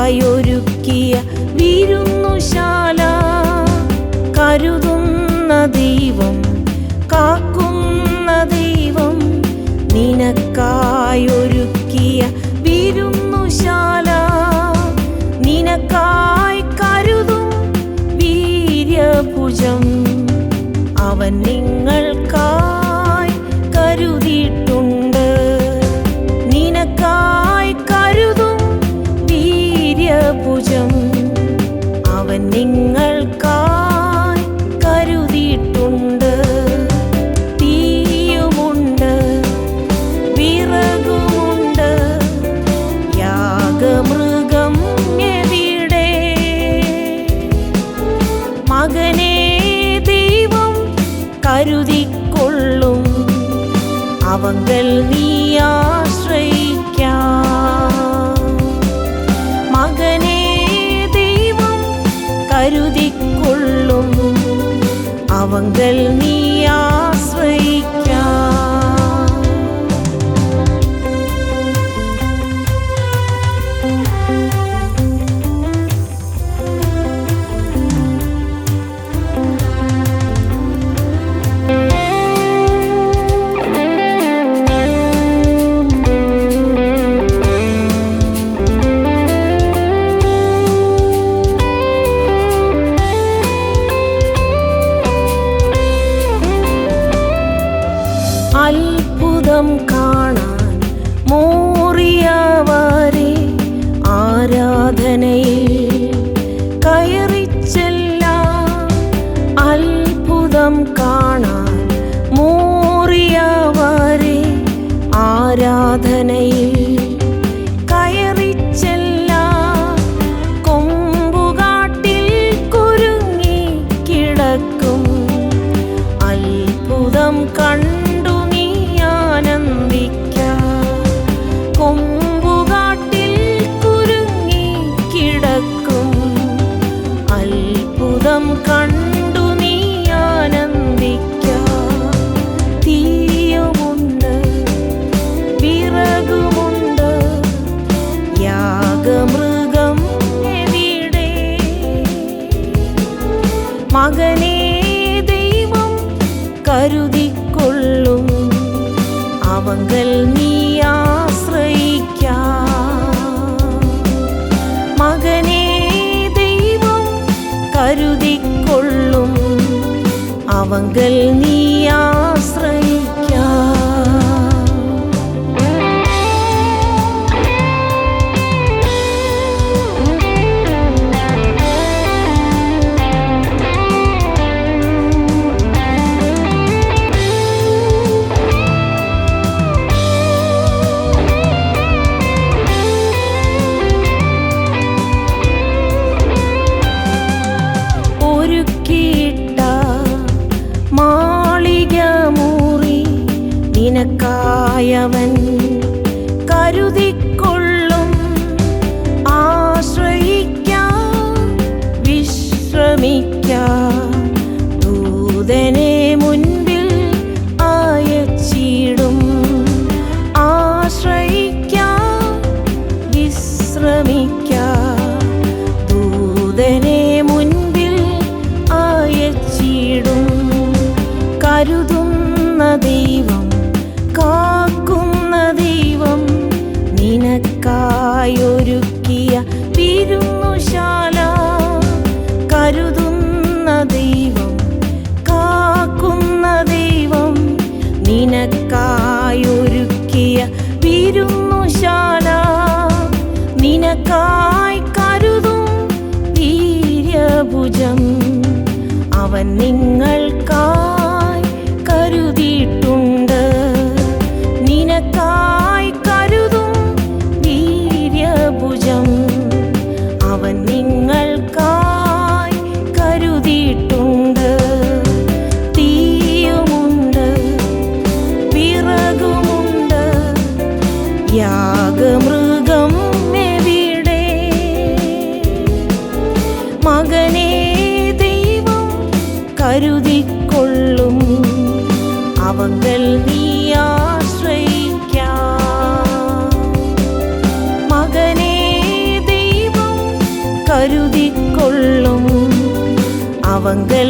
നിനക്കായൊരുക്കിയ വിരുന്നുശാല കരുതുന്ന ദൈവം കാക്കുന്ന ദൈവം നിനക്കായൊരുക്കിയ വിരുന്നുശാല നിനക്കായി കരുതും വീര്യഭുജം. അവൻ നിങ്ങൾക്കായി കരുതിക്കൊള്ളും അവങ്കൽ നീ ആശ്രയിക്കാം. മകനെ ദൈവം കരുതിക്കൊള്ളും. അവങ്കൽ നീ അത്ഭുതം കാണാൻ മോറിയവരെ ആരാധനയിൽ കയറിച്ചെല്ലാം അത്ഭുതം കാണാൻ കരുതിക്കൊള്ളും. അവങ്കൽ നീ ആശ്രയിക്കാം. മകനെ ദൈവം കരുതിക്കൊള്ളും. അവങ്കൽ നീ ആശ്രയിക്കാം നിനക്കായവൻ കരുതിക്കൊള്ളും. ആശ്രയിക്ക വിശ്രമിക്ക. ദൂതനെ മുൻപിൽ അയച്ചിടും. ആശ്രയിക്ക വിശ്രമിക്ക. ദൂതനെ മുൻപിൽ അയച്ചിടും. കരുതുന്ന നിനക്കായൊരുക്കിയ വിരുന്നുശാല നിനക്കായി കരുതും വീര്യഭുജം. അവൻ നിങ്ങൾക്കായി കരുതിക്കൊള്ളും അവങ്കൽ നീ ആശ്രയിക്കാം